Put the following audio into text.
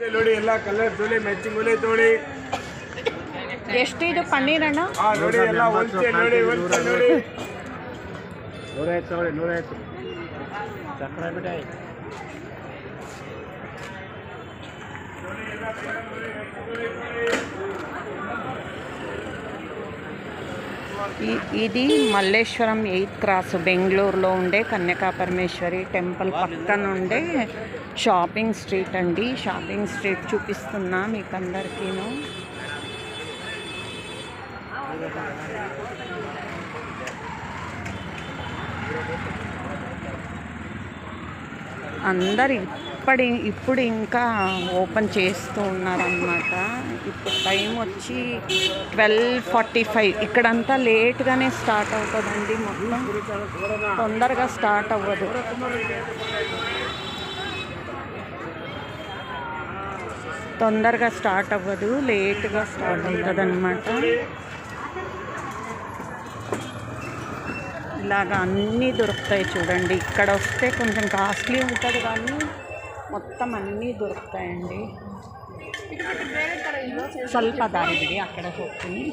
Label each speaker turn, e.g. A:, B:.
A: ನೋಡಿ ಎಲ್ಲ colour ತೋಳಿ matching ಒಲೆ ತೋಳಿ.
B: ಎಷ್ಟು ಇದು ಪನ್ನೀರ್ ಅಣ್ಣ?
A: ಹಾ ನೋಡಿ ಎಲ್ಲ ನೋಡಿ ನೋಡಿ.
C: ನೂರೈವತ್ತು ತಗೊಳ್ಳಿ ನೂರೈವತ್ತು. ಚಕ್ರ ಬಿಟ್ಟಾಯಿ
B: ఈ- ఇది మల్లేశ్వరం ఎయిత్ క్రాస్ బెంగళూరులో ఉండే కన్యకా పరమేశ్వరి టెంపుల్ పక్కన ఉండే షాపింగ్ స్ట్రీట్ అండి. షాపింగ్ స్ట్రీట్ చూపిస్తున్నా మీకు అందరికీను అందరు ఇప్పటి ఇప్పుడు ఇంకా ఓపెన్ చేస్తూ ఉన్నారనమాట ఇప్పుడు టైం వచ్చి ట్వెల్వ్ ఫార్టీ ఫైవ్. ఇక్కడంతా లేట్గానే స్టార్ట్ అవుతుందండి మొత్తం. తొందరగా స్టార్ట్ అవ్వదు. తొందరగా స్టార్ట్ అవ్వదు లేట్గా స్టార్ట్ అవుతుంది అనమాట ఇలాగ అన్నీ దొరుకుతాయి చూడండి ఇక్కడ వస్తే కొంచెం కాస్ట్లీ ఉంటుంది కానీ మొత్తం అన్నీ దొరుకుతాయండి ಸ್ವಲ್ಪ ದಾರಿ ಬಿಡಿ ಆ ಕಡೆ ಹೋಗ್ತೀನಿ